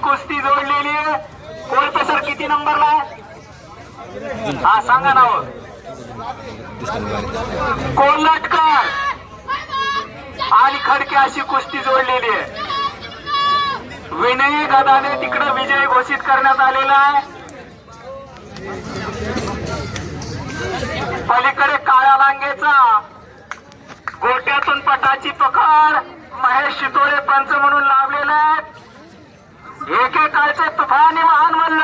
कुस्ती जोडलेली आहे. कोणते सर किती नंबरला आहे. हा सांगा नाव. कोल्हटकर. आणि खडके अशी कुस्ती जोडलेली आहे. विनय गदाने तिकडे विजय घोषित करण्यात आलेला आहे. पलीकडे काळ्या लांगेचा. गोट्यातून पटाची पकड. महेश शितोळे पंच म्हणून लाभलेले आहे. एकेकाळचे तुफानी महान मल्ल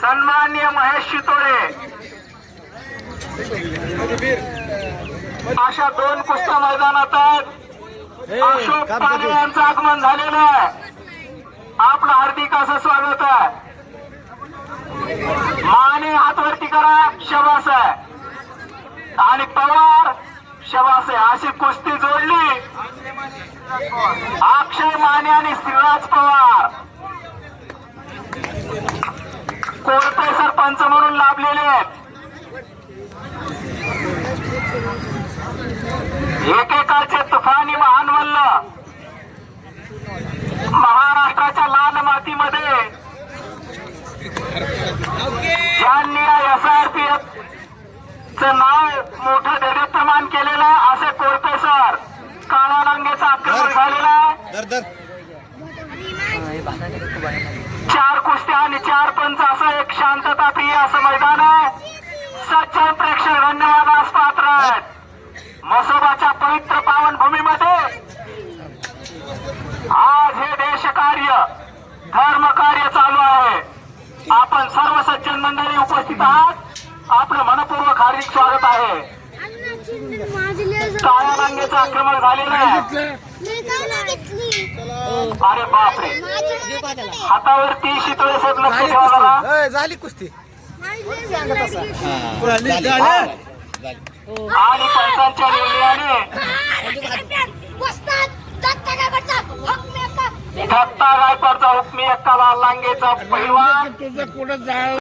सन्मान्य महेश शितोळे अशा दोन कुस्त्या मैदानात आहेत अशोक पारे यांचं आगमन झालेलं आहे. आपलं हार्दिक असं स्वागत आहे. माने हातवरती करा शबास आहे. आणि पवार शबास आहे. अशी कुस्ती जोडली. अक्षय माने आणि श्रीराज पवार. सरपंच म्हणून लाभलेले आहेत. एकेकाळचे तुफानी महान मल्ल महाराष्ट्राच्या लाल मातीमध्ये ज्यांनी एस आर पी एफ चं नाव मोठं देदीप्यमान केलेलं असे कोरपे सर काळा रंगेचा आक्रमण झालेला आहे. चार कुस्त्या आणि चार पंच असं एक शांतता प्रिय असं मैदान आहे. सज्जन प्रेक्षक धन्यवादास पात्र मसोबाच्या पवित्र पावनभूमीमध्ये. आज हे देशकार्य धर्मकार्य चालू आहे. आपण सर्व सज्जन मंडळी उपस्थित आहात. आपलं मनपूर्वक हार्दिक स्वागत आहे. काळ्या रांगेचं आक्रमण झालेलं आहे. अरे बापरे. हातावरती शितोळे साहेब लक्ष ठेवा ए, झाली कुस्ती. आणि पंचांच्या निर्णयाने दत्ता गायकवाडचा हुकमी एक्का लाल लांगेचा पहिलवान